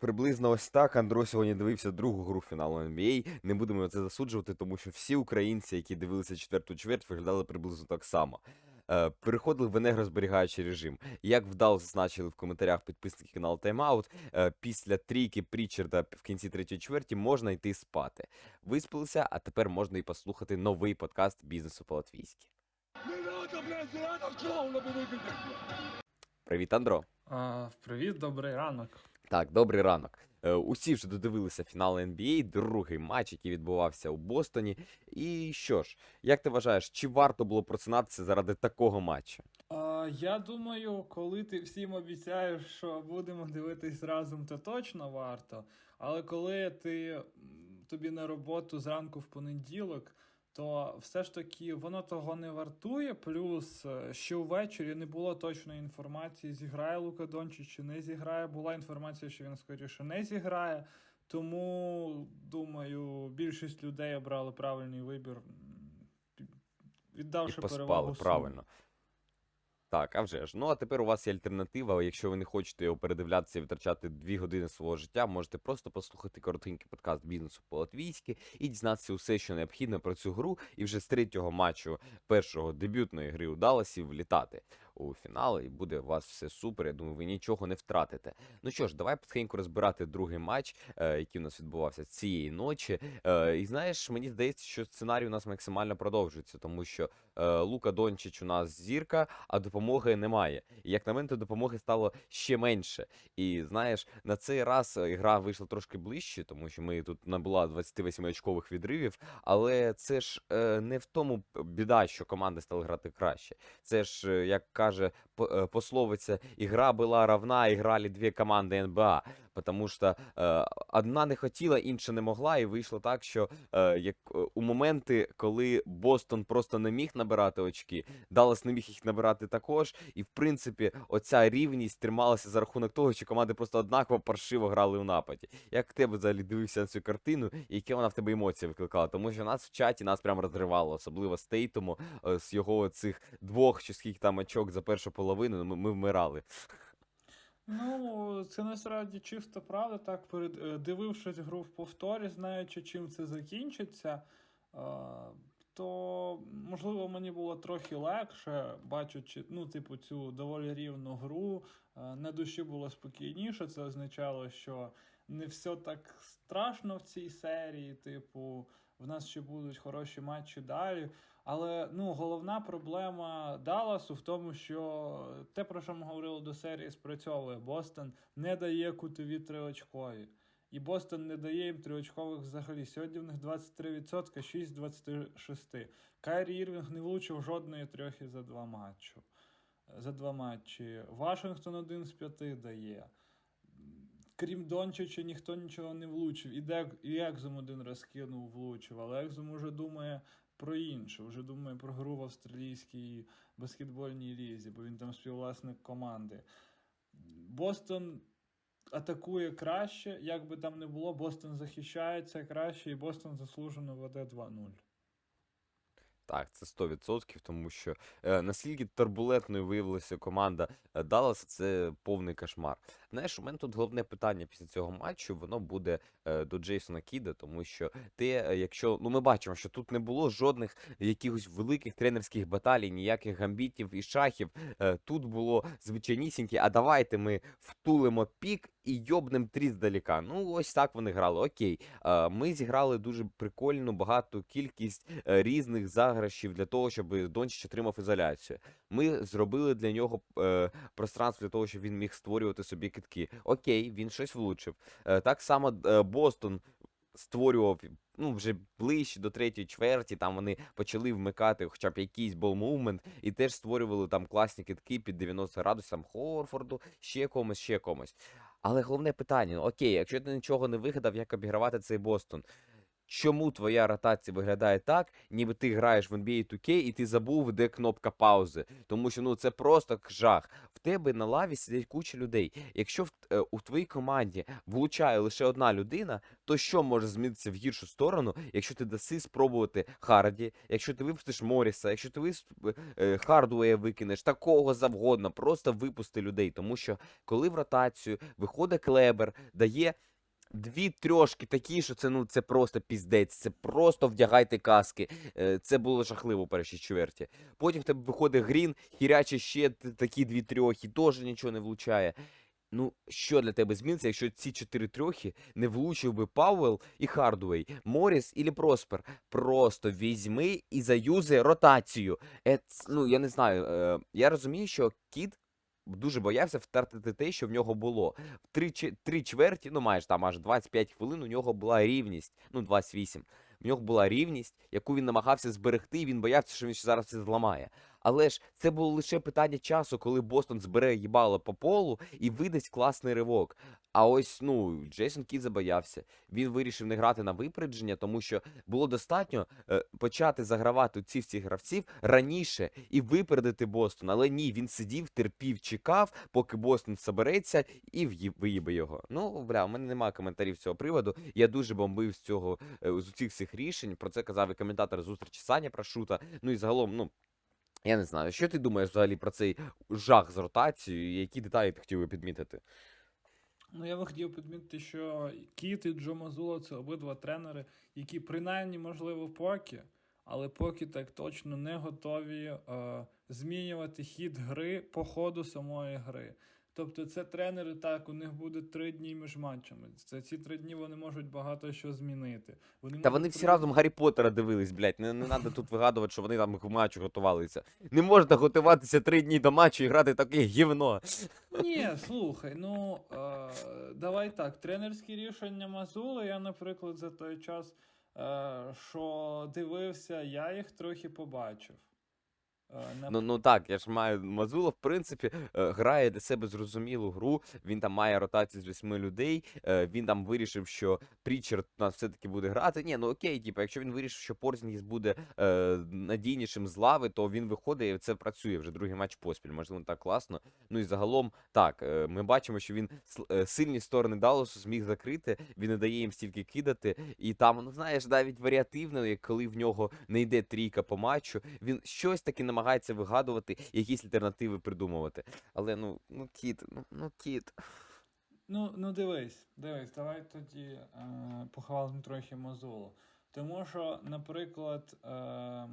приблизно ось так Андро сьогодні дивився другу гру фіналу NBA. Не будемо це засуджувати, тому що всі українці, які дивилися четверту чверть, виглядали приблизно так само. Е, Переходили в енергозберігаючий режим. Як вдало зазначили в коментарях підписники каналу Тайм-Аут, е, після трійки Прічарда в кінці третьої чверті можна йти спати. Виспалися, а тепер можна і послухати новий подкаст бізнесу по-латвійськи. Привіт, Андро. А, привіт, добрий ранок. Так, добрий ранок. Е, Усі вже додивилися фінал NBA, другий матч, який відбувався у Бостоні. І що ж, як ти вважаєш, чи варто було просинатися заради такого матчу? А, я думаю, коли ти всім обіцяєш, що будемо дивитись разом, то точно варто. Але коли ти тобі на роботу зранку в понеділок, то все ж таки воно того не вартує. Плюс е, ще ввечері не було точної інформації, зіграє Лука Дончич чи не зіграє. Була інформація, що він скоріше не зіграє. Тому думаю, більшість людей обрали правильний вибір, віддавши І поспали, перевагу правильно. Так, а вже ж. Ну а тепер у вас є альтернатива. Якщо ви не хочете його передивлятися і витрачати дві години свого життя, можете просто послухати коротенький подкаст бізнесу по-латвійськи і дізнатися усе, що необхідно про цю гру, і вже з третього матчу першого дебютної гри у влітати у фінал, і буде у вас все супер. Я думаю, ви нічого не втратите. Ну що ж, давай потихеньку розбирати другий матч, е, який у нас відбувався цієї ночі. Е, і знаєш, мені здається, що сценарій у нас максимально продовжується, тому що е, Лука Дончич у нас зірка, а допомоги немає. І як на мене, допомоги стало ще менше. І знаєш, на цей раз гра вийшла трошки ближче, тому що ми тут набула 28 очкових відривів. Але це ж не в тому біда, що команди стали грати краще. Це ж, як каже е, пословиця, ігра була равна, і грали дві команди НБА. Потому що е, одна не хотіла, інша не могла, і вийшло так, що е, як е, у моменти, коли Бостон просто не міг набирати очки, Даллас не міг їх набирати також. І в принципі, оця рівність трималася за рахунок того, що команди просто однаково паршиво грали у нападі. Як тебе взагалі дивився на цю картину, і які вона в тебе емоції викликала? Тому що нас в чаті нас прям розривало, особливо з Тейтому, з його цих двох чи скільки там очок за першу половину. Ми, ми вмирали. Ну, це насправді чисто правда. Так, перед е, дивившись гру в повторі, знаючи, чим це закінчиться, е, то можливо мені було трохи легше, бачачи, ну, типу, цю доволі рівну гру. е, На душі було спокійніше. Це означало, що не все так страшно в цій серії. Типу, в нас ще будуть хороші матчі далі. Але ну, головна проблема Далласу в тому, що те, про що ми говорили до серії, спрацьовує. Бостон не дає кутові триочкові. І Бостон не дає їм триочкових взагалі. Сьогодні в них 23%, 6 з 26. Кайрі Ірвінг не влучив жодної трьохи за два матчі. За два матчі. Вашингтон один з п'яти дає. Крім Дончича, ніхто нічого не влучив. І, Дек, і Екзум один раз кинув, влучив, але Екзум уже думає про інше, вже думає про гру в австралійській баскетбольній лізі, бо він там співвласник команди. Бостон атакує краще, як би там не було, Бостон захищається краще, і Бостон заслужено веде 2-0. Так, це 100%, тому що е, наскільки турбулентною виявилася команда е, Далласа, це повний кошмар. Знаєш, у мене тут головне питання після цього матчу, воно буде е, до Джейсона Кіда, тому що ти, е, якщо ну ми бачимо, що тут не було жодних якихось великих тренерських баталій, ніяких гамбітів і шахів. Е, тут було звичайнісіньке, а давайте ми втулимо пік і йобнем трі здаліка. Ну, ось так вони грали. Окей. Е, ми зіграли дуже прикольну, багату кількість е, різних заграшів для того, щоб Дончич отримав ізоляцію. Ми зробили для нього е, пространство для того, щоб він міг створювати собі китки. Окей, він щось влучив. Е, так само е, Бостон створював. Ну, вже ближче до третьої чверті, там вони почали вмикати хоча б якийсь бол-мувмент, і теж створювали там класні китки під 90 градусів, Хорфорду, ще комусь, ще комусь. Але головне питання: ну, окей, якщо ти нічого не вигадав, як обігравати цей Бостон, чому твоя ротація виглядає так, ніби ти граєш в NBA 2K і ти забув, де кнопка паузи. Тому що ну це просто жах. В тебе на лаві сидять куча людей. Якщо в, е, у твоїй команді влучає лише одна людина, то що може змінитися в гіршу сторону, якщо ти даси спробувати Харді, якщо ти випустиш Моріса, якщо ти вис... е, Хардуея викинеш, такого завгодно, просто випусти людей. Тому що коли в ротацію виходить клебер, дає. Дві трьошки такі, що це ну це просто піздець, це просто вдягайте каски. Е, Це було жахливо у першій чверті. Потім в тебе виходить грін, хіряче ще такі дві трьохи, теж нічого не влучає. Ну, що для тебе зміниться, якщо ці чотири трьохи не влучив би Пауел і Хардуей, Моріс і Проспер? Просто візьми і заюзи ротацію. Е, ц- ну, я не знаю. Е, я розумію, що кіт дуже боявся втратити те, що в нього було. В три, три чверті, ну майже там аж 25 хвилин, у нього була рівність, ну 28. В нього була рівність, яку він намагався зберегти, і він боявся, що він ще зараз це зламає. Але ж це було лише питання часу, коли Бостон збере їбало по полу і видасть класний ривок. А ось ну Джейсон Кіт забоявся. Він вирішив не грати на випередження, тому що було достатньо е, почати загравати ці всіх гравців раніше і випередити Бостон. Але ні, він сидів, терпів, чекав, поки Бостон собереться і виїбе його. Ну бля, у мене немає коментарів з цього приводу. Я дуже бомбив з цього е, з усіх цих рішень. Про це казав і коментатор зустрічі Саня Прошута. Ну і загалом, ну. Я не знаю, що ти думаєш взагалі про цей жах з ротацією, і які деталі ти хотів би підмітити? Ну, я би хотів підмітити, що Кіт і Джо Мазула це обидва тренери, які принаймні, можливо, поки, але поки так точно не готові е, змінювати хід гри по ходу самої гри. Тобто це тренери так, у них буде три дні між матчами. За ці три дні вони можуть багато що змінити. Вони Та вони всі разом Гаррі Поттера дивились, блядь. Не, не треба тут вигадувати, що вони там к матчу готувалися. Не можна готуватися три дні до матчу і грати таке гівно. Ні, слухай, ну е, давай так. Тренерські рішення Мазули, я, наприклад, за той час, е, що дивився, я їх трохи побачив. Е, Ну, ну так, я ж маю Мазула, в принципі, е, грає для себе зрозумілу гру. Він там має ротацію з восьми людей. е, Він там вирішив, що Прічард у нас все-таки буде грати. Ні, ну окей, типу, якщо він вирішив, що Порзінгіс буде е, надійнішим з лави, то він виходить і це працює вже другий матч поспіль. Можливо, так класно. Ну і загалом, так, ми бачимо, що він сильні сторони Далласу зміг закрити, він не дає їм стільки кидати. І там, ну знаєш, навіть варіативно, як коли в нього не йде трійка по матчу, він щось таки намагається вигадувати, якісь альтернативи придумувати. Але ну, ну кіт, ну, ну кіт. Ну, ну дивись, дивись, давай тоді е, похвалимо трохи мозолу. Тому що, наприклад, е,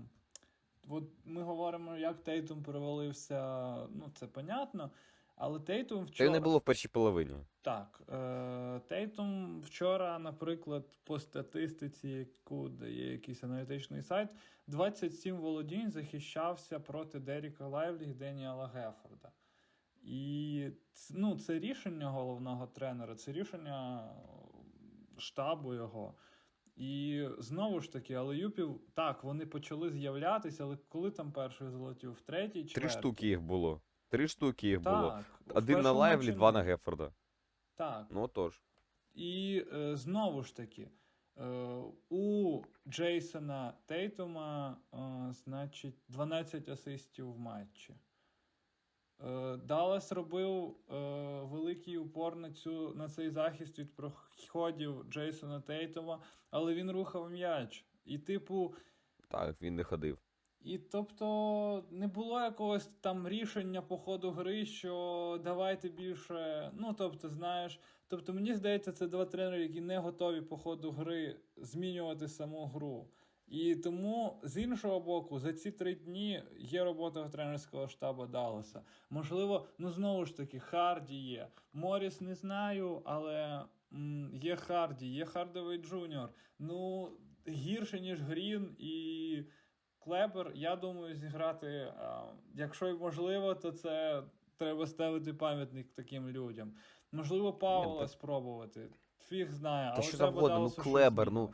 от ми говоримо, як Тейтум провалився, ну це понятно, але Тейтум Це вчора. не було в першій половині. Так, е, Тейтум вчора, наприклад, по статистиці, яку дає якийсь аналітичний сайт, 27 володінь захищався проти Деріка Лайвлі і Деніела Гефорда. І ну, це рішення головного тренера, це рішення штабу його. І знову ж таки, але Юпів, так, вони почали з'являтися, але коли там перший залетів? В третій чи Три штуки їх було. Три штуки їх було. Так, в Один на Лайвлі, матчі два на Геффорда. Так. Ну отож. І е, знову ж таки, е, у Джейсона Тейтума, е, значить, 12 асистів в матчі. Е, Даллас робив е, великий упор на, цю, на цей захист від проходів Джейсона Тейтума, але він рухав м'яч. І, типу, Так, він не ходив. І тобто не було якогось там рішення по ходу гри, що давайте більше. Ну, тобто, знаєш, тобто, мені здається, це два тренери, які не готові по ходу гри змінювати саму гру. І тому, з іншого боку, за ці три дні є робота тренерського штабу Далласа. Можливо, ну знову ж таки, Харді є. Моріс не знаю, але м, є Харді, є Хардовий Джуніор. Ну, гірше, ніж Грін і Клебер, я думаю, зіграти. а, Якщо й можливо, то це треба ставити пам'ятник таким людям. Можливо, Павла спробувати. Фіг знає, Та але що завгодно, ну, Клебер, ну.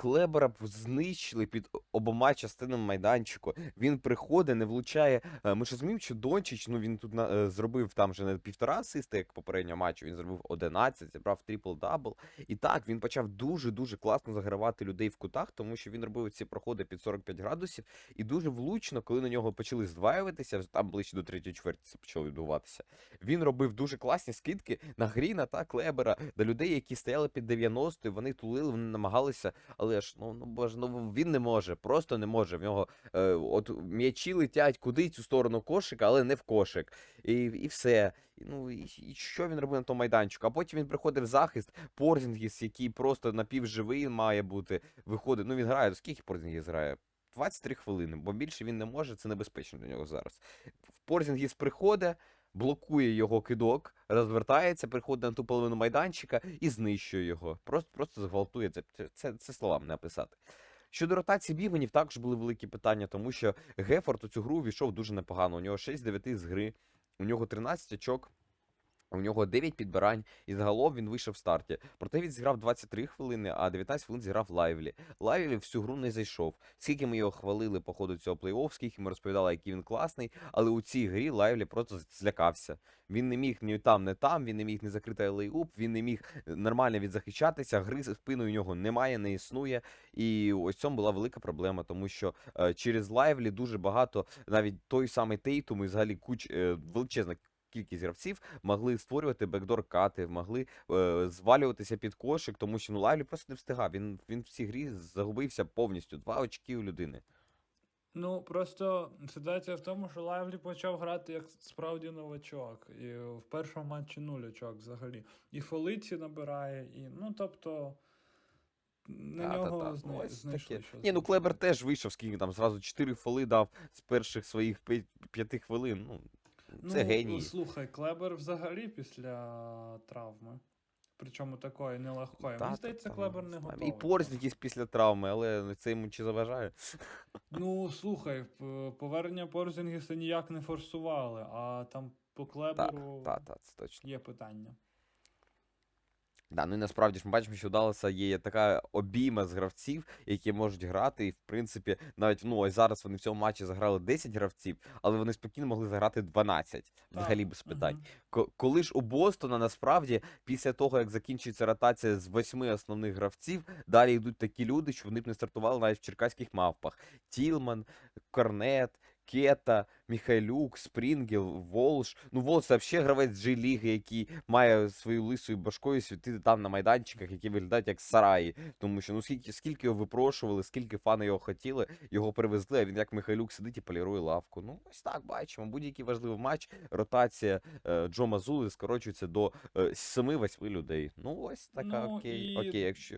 Клебера знищили під обома частинами майданчику. Він приходить, не влучає. Е, Ми ж розуміємо, що Дончич, ну він тут на, е, зробив там вже не півтора асиста, як попереднього матчу, він зробив 11, зібрав трипл-дабл. І так, він почав дуже-дуже класно загравати людей в кутах, тому що він робив ці проходи під 45 градусів. І дуже влучно, коли на нього почали здваюватися, там ближче до третьої чверті це почало відбуватися. Він робив дуже класні скидки на Гріна та Клебера, до людей, які стояли під 90, і вони тулили, вони намагалися, але ж ну, ну боже, ну він не може, просто не може. В нього е, от м'ячі летять кудись у сторону кошика, але не в кошик. І, і все. І, Ну і, і що він робив на тому майданчику? А потім він приходить в захист, Порзінгіс, який просто напівживий має бути, виходить. Ну він грає. Скільки Порзінгіс грає? 23 хвилини, бо більше він не може, це небезпечно для нього зараз. Порзінгіс приходить, блокує його кидок, розвертається, приходить на ту половину майданчика і знищує його. Просто, просто зґвалтує це, це, це, словам не описати. Щодо ротації бівенів, також були великі питання, тому що Гефорд у цю гру війшов дуже непогано. У нього 6-9 з гри, у нього 13 очок. У нього 9 підбирань, і загалом він вийшов в старті. Проте він зіграв 23 хвилини, а 19 хвилин зіграв Лайвлі. Лайвлі всю гру не зайшов. Скільки ми його хвалили по ходу цього плей-офф, скільки ми розповідали, який він класний, але у цій грі Лайвлі просто злякався. Він не міг ні там, ні там, він не міг не закрити лейуп, він не міг е, нормально відзахищатися, гри за спиною у нього немає, не існує. І ось цьому була велика проблема, тому що е, через Лайвлі дуже багато, навіть той самий Тейтум і взагалі куч е, величезна кількість гравців могли створювати бекдор кати, могли е, звалюватися під кошик, тому що ну Лайвлі просто не встигав. Він він в цій грі загубився повністю. Два очки у людини. Ну, просто ситуація в тому, що Лайвлі почав грати як справді новачок. І в першому матчі нуль очок взагалі. І Фолиці набирає, і ну тобто. На Та-та-та. нього Ну, зна... ось знайшли. таке. що Ні, ну. Клебер теж вийшов, скільки там зразу 4 фоли дав з перших своїх п'яти хвилин. Ну, це ну, геній. Слухай, Клебер взагалі після травми. Причому такої нелегкої. Та, Мені здається, та, Клебер ну, не готовий. І Порзінкіс після травми, але це йому чи заважає? Ну, слухай, повернення Порзінгіса ніяк не форсували, а там по Клеберу так, та, це точно. є питання. Да, ну і насправді ж ми бачимо, що у Далласа є така обійма з гравців, які можуть грати, і в принципі, навіть ну ось зараз вони в цьому матчі заграли 10 гравців, але вони спокійно могли заграти 12, взагалі без питань. Ко- Коли ж у Бостона насправді після того, як закінчується ротація з восьми основних гравців, далі йдуть такі люди, що вони б не стартували навіть в черкаських мавпах. Тілман, Корнет, Кета, Міхайлюк, Спрінгел, Волш. Ну, Волш це взагалі гравець G-ліги, який має свою лисою башкою світити там на майданчиках, які виглядають як сараї. Тому що ну скільки, скільки його випрошували, скільки фани його хотіли, його привезли, а він як Михайлюк сидить і полірує лавку. Ну, ось так бачимо. Будь-який важливий матч, ротація е, Джо Мазули скорочується до е, 7-8 людей. Ну, ось така Ну, окей, і- окей, якщо.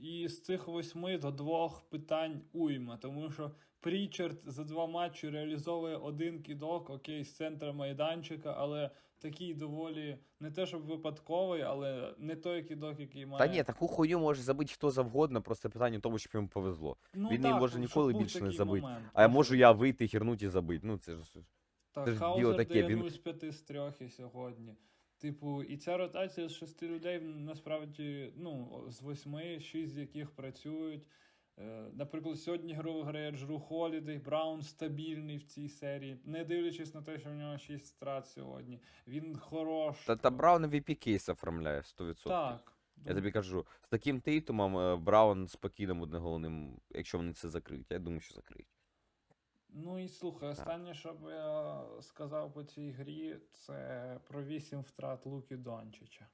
І з цих восьми до двох питань уйма, тому що Прічард за два матчі реалізовує один кідок, окей, з центра майданчика, але такий доволі не те, щоб випадковий, але не той кідок, який має. Та ні, таку хуйню може забити хто завгодно, просто питання в тому, щоб йому повезло. ну, він її так, може ніколи більше не забить. момент. А я можу я вийти, хірнуть і забити. Ну це ж. Так, Це ж Хаузер діло таке, він- 0 з 5 з 3 і сьогодні. Типу, і ця ротація з шести людей насправді, ну, з восьми, шість з яких працюють. Е, Наприклад, сьогодні гру грає Джру Холідей, Браун стабільний в цій серії, не дивлячись на те, що в нього 6 страт сьогодні. Він хорош. Та, та Браун VP кейс оформляє 100%. Так. Я тобі кажу, з таким Тейтумом е, Браун спокійно буде головним, якщо вони це закриють. Я думаю, що закриють. Ну і слухай, останнє, що б я сказав по цій грі, це про вісім втрат Луки Дончича.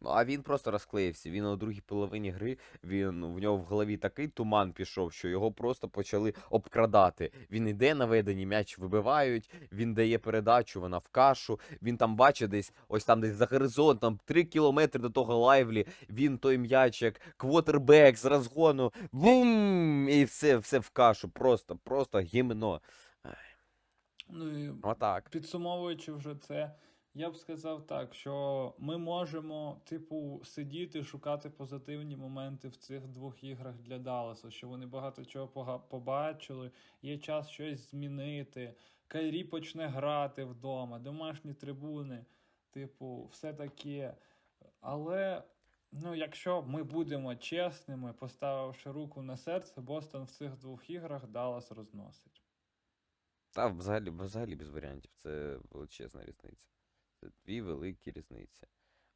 Ну, а він просто розклеївся. Він у другій половині гри, він в нього в голові такий туман пішов, що його просто почали обкрадати. Він іде на веденні, м'яч вибивають, він дає передачу, вона в кашу. Він там бачить десь, ось там десь за горизонтом, три кілометри до того лайвлі. Він той м'яч, як квотербек з розгону. Бум! І все, все в кашу. Просто, просто гімно. Ну і Отак. Підсумовуючи вже це, я б сказав так, що ми можемо, типу, сидіти, шукати позитивні моменти в цих двох іграх для Далласа, що вони багато чого побачили, є час щось змінити. Кайрі почне грати вдома, домашні трибуни, типу, все таке. Але Ну, якщо ми будемо чесними, поставивши руку на серце, Бостон в цих двох іграх Даллас розносить. Та взагалі, взагалі без варіантів. Це величезна різниця. Це дві великі різниці.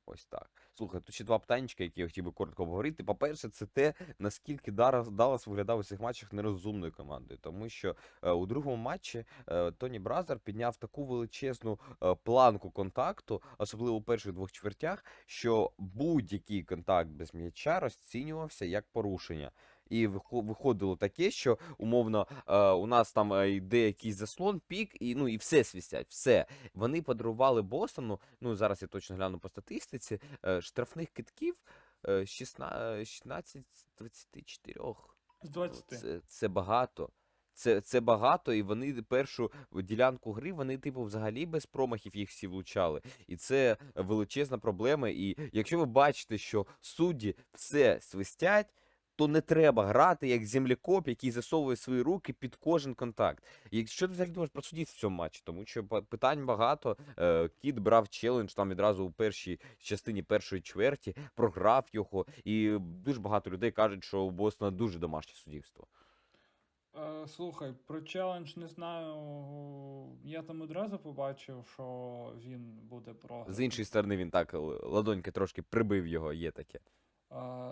Ось так. Слухай, тут ще два питаннячка, які я хотів би коротко обговорити. По-перше, це те, наскільки Даллас виглядав у цих матчах нерозумною командою. Тому що е, у другому матчі е, Тоні Бразер підняв таку величезну е, планку контакту, особливо у перших двох чвертях, що будь-який контакт без м'яча розцінювався як порушення. І вихо- виходило таке, що умовно е, у нас там е, йде якийсь заслон, пік, і ну і все свістять, все. Вони подарували Бостону. Ну зараз я точно гляну по статистиці. е, штрафних китків е, 16, 16 з 24. З 20. Це, це багато. Це, це багато, і вони першу ділянку гри, вони, типу, взагалі без промахів їх всі влучали. І це величезна проблема. І якщо ви бачите, що судді все свистять, то не треба грати як землекоп, який засовує свої руки під кожен контакт. І що ти взагалі думаєш про суддів в цьому матчі? Тому що питань багато. Е, Кіт брав челендж там відразу у першій частині першої чверті, програв його, і дуже багато людей кажуть, що у Бостона дуже домашнє суддівство. Е, слухай, про челендж не знаю. Я там одразу побачив, що він буде програний. З іншої сторони, він так ладоньки трошки прибив його, є таке.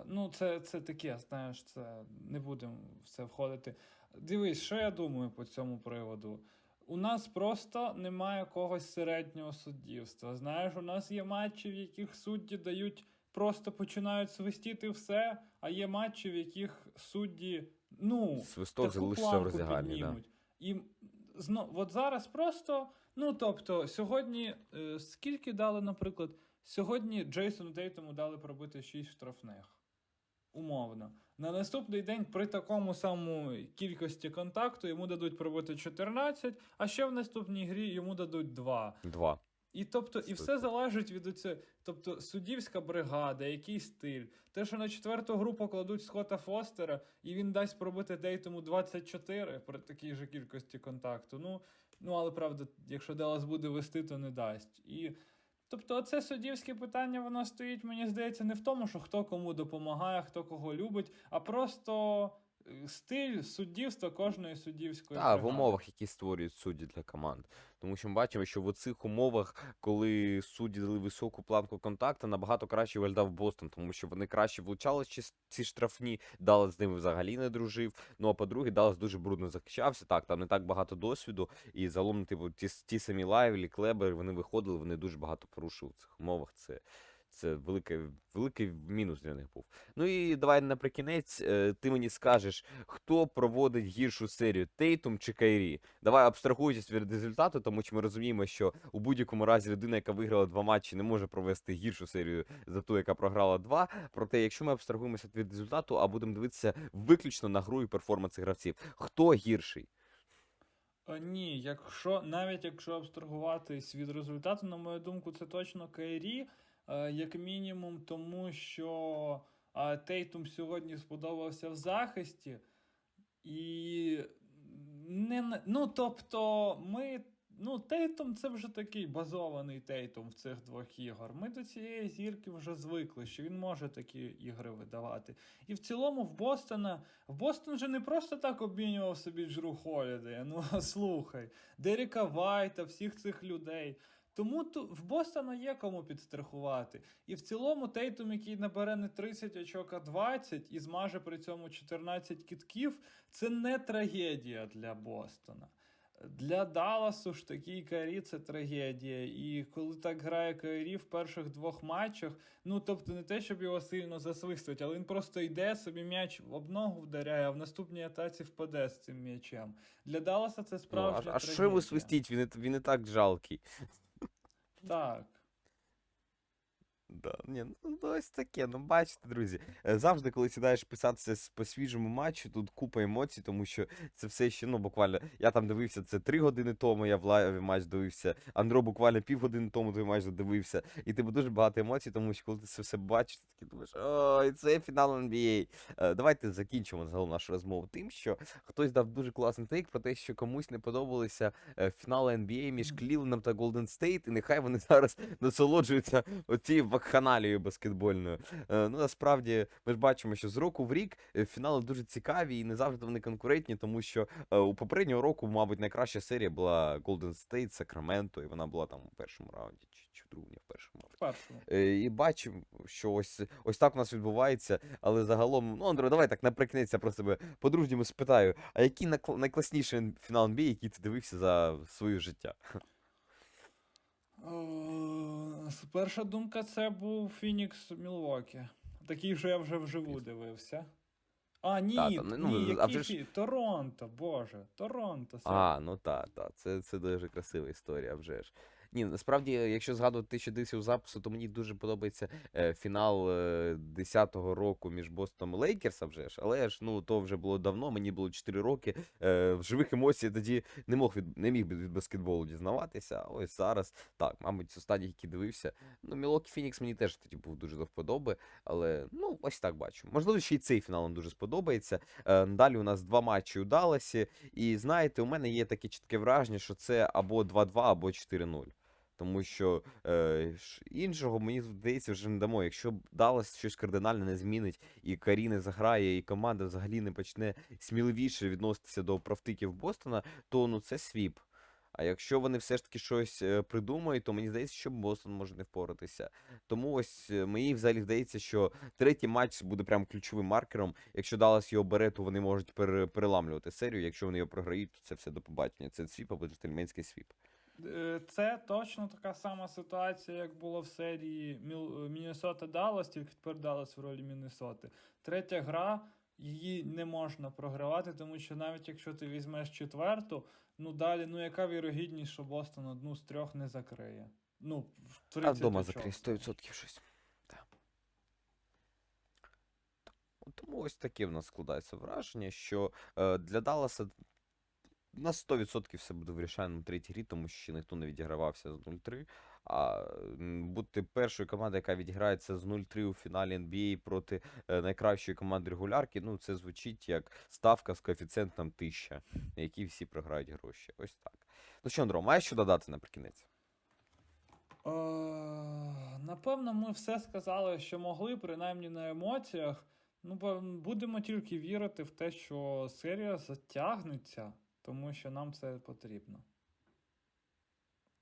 Ну, це, це таке, знаєш, це не будемо в це входити. Дивись, що я думаю по цьому приводу. У нас просто немає когось середнього суддівства. Знаєш, у нас є матчі, в яких судді дають, просто починають свистіти все, а є матчі, в яких судді, ну, Свисток таку залишився в роздягальні. Да. І зно, от зараз просто, ну тобто, сьогодні е, скільки дали, наприклад, сьогодні Джейсону Дейтому дали пробити 6 штрафних. Умовно. На наступний день при такому самому кількості контакту йому дадуть пробити 14, а ще в наступній грі йому дадуть 2. Два. І тобто, і все залежить від оце, тобто суддівська бригада, який стиль. Те, що на четверту гру покладуть Скотта Фостера, і він дасть пробити Дейтому 24 при такій же кількості контакту. Ну, ну але правда, якщо Делас буде вести, то не дасть. І тобто, оце суддівське питання, воно стоїть, мені здається, не в тому, що хто кому допомагає, хто кого любить, а просто стиль суддівства кожної суддівської Так, в бригади. умовах, які створюють судді для команд. Тому що ми бачимо, що в цих умовах, коли судді дали високу планку контакту, набагато краще виглядав Бостон, тому що вони краще влучали ці, ці штрафні, Даллас з ними взагалі не дружив. Ну а по-друге, Даллас дуже брудно захищався. Так, там не так багато досвіду, і загалом, типу, ті, ті самі Лайвлі, Клебер, вони виходили, вони дуже багато порушили в цих умовах. Це. Це великий, великий мінус для них був. Ну і давай наприкінець, е, ти мені скажеш, хто проводить гіршу серію Тейтум чи Кайрі? Давай абстрагуючись від результату, тому що ми розуміємо, що у будь-якому разі людина, яка виграла два матчі, не може провести гіршу серію за ту, яка програла два. Проте, якщо ми абстрагуємося від результату, а будемо дивитися виключно на гру і перформанси гравців, хто гірший? Е, Ні, якщо навіть якщо абстрагуватись від результату, на мою думку, це точно Кайрі, як мінімум, тому що е, Тейтум сьогодні сподобався в захисті, і не ну, тобто, ми. Ну, Тейтум це вже такий базований Тейтум в цих двох ігор. Ми до цієї зірки вже звикли, що він може такі ігри видавати. І в цілому в Бостона в Бостон же не просто так обмінював собі Джру Холідея. Ну слухай, Деріка Вайта, всіх цих людей. Тому в Бостона є кому підстрахувати. І в цілому Тейтум, який набере не 30 очок, а 20 і змаже при цьому 14 кітків, це не трагедія для Бостона. Для Далласу ж такий Кайрі це трагедія. І коли так грає Кайрі в перших двох матчах, ну тобто не те, щоб його сильно засвистують, але він просто йде собі м'яч в обногу вдаряє, а в наступній атаці впаде з цим м'ячем. Для Далласа це Ну, а, справжня а що йому свистіть? Він, він і так жалкий. Так. Да, ні, ну ну, ось таке. Ну бачите, друзі. е, Завжди, коли сідаєш писатися по свіжому матчу, тут купа емоцій, тому що це все ще, ну буквально. Я там дивився це три години тому, я в лайві матч дивився. Андро буквально півгодини тому той матч дивився. І типу дуже багато емоцій, тому що коли ти це все бачиш, ти такий думаєш, ой, це фінал NBA. Е, Давайте закінчимо загалом нашу розмову тим, що хтось дав дуже класний тейк про те, що комусь не подобалися е, фінали NBA між. Клівленом та Голден Стейт, і нехай вони зараз насолоджуються оцією вакханалією баскетбольною. Е, Ну, насправді, ми ж бачимо, що з року в рік е, фінали дуже цікаві і не завжди вони конкурентні, тому що е, у попереднього року, мабуть, найкраща серія була Golden State, Сакраменто, і вона була там у першому раунді, чи, чи в другому, в першому. Е, І бачимо, що ось, ось так у нас відбувається, але загалом, ну, Андро, давай так наприкінець я про себе по-дружньому спитаю, а який найкласніший фінал NBA, який ти дивився за своє життя? Е, Перша думка це був Фінікс Мілвокі. Такий що я вже вживу дивився. А, ні, Та, та, ну, ні, а який ж- Торонто, боже, Торонто. це- А, ну так, та. це, це дуже красива історія, вже ж. Ні, насправді, якщо згадувати що дивився у запису, то мені дуже подобається е, фінал е, 10-го року між Бостоном і Лейкерс, вже ж, але ж ну то вже було давно, мені було 4 роки. Е, в живих емоцій тоді не мог від не міг від, баскетболу дізнаватися. А ось зараз, так, мабуть, з останніх, які дивився. Ну, Мілокі Фінікс мені теж тоді був дуже до вподоби, але ну, ось так бачу. Можливо, ще й цей фінал нам дуже сподобається. Е, далі у нас два матчі у Далласі. І знаєте, у мене є таке чітке враження, що це або 2-2, або 4-0. Тому що е, іншого, мені здається, вже не дамо. Якщо Даллас щось кардинально не змінить, і Карі не заграє, і команда взагалі не почне сміливіше відноситися до правтиків Бостона, то ну це свіп. А якщо вони все ж таки щось е, придумають, то мені здається, що Бостон може не впоратися. Тому ось е, мені взагалі здається, що третій матч буде прям ключовим маркером. Якщо Даллас його бере, то вони можуть пере- переламлювати серію. Якщо вони його програють, то це все до побачення. Це свіп або джентльменський свіп. Е, Це точно така сама ситуація, як було в серії Міннесота Даллас, тільки тепер Даллас в ролі Міннесоти. Третя гра, її не можна програвати, тому що навіть якщо ти візьмеш четверту, ну далі, ну яка вірогідність, що Бостон одну з трьох не закриє? Ну, в 30 А вдома очок. закрий 100% щось. Так. Тому ось таке в нас складається враження, що е, для Далласа на 100% все буде в рішальному третій грі, тому що ніхто не відігравався з 0-3. А бути першою командою, яка відіграється з 0-3 у фіналі NBA проти е, найкращої команди регулярки, ну це звучить як ставка з коефіцієнтом 1000, на якій всі програють гроші. Ось так. Ну що, Андро, маєш що додати наприкінець? Е, Напевно, ми все сказали, що могли, принаймні на емоціях. Ну, будемо тільки вірити в те, що серія затягнеться, тому що нам це потрібно.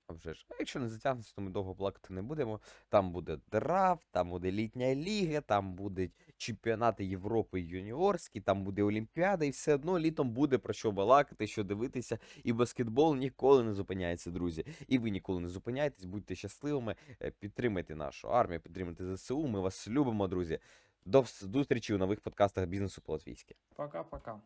А вже ж. А якщо не затягнеться, то ми довго плакати не будемо. Там буде драфт, там буде літня ліга, там будуть чемпіонати Європи юніорські, там буде Олімпіада, і все одно літом буде про що балакати, що дивитися. І баскетбол ніколи не зупиняється, друзі. І ви ніколи не зупиняйтесь, будьте щасливими, е, підтримайте нашу армію, підтримайте ЗСУ. Ми вас любимо, друзі. До зустрічі у нових подкастах бізнесу по-латвійськи. Пока-пока.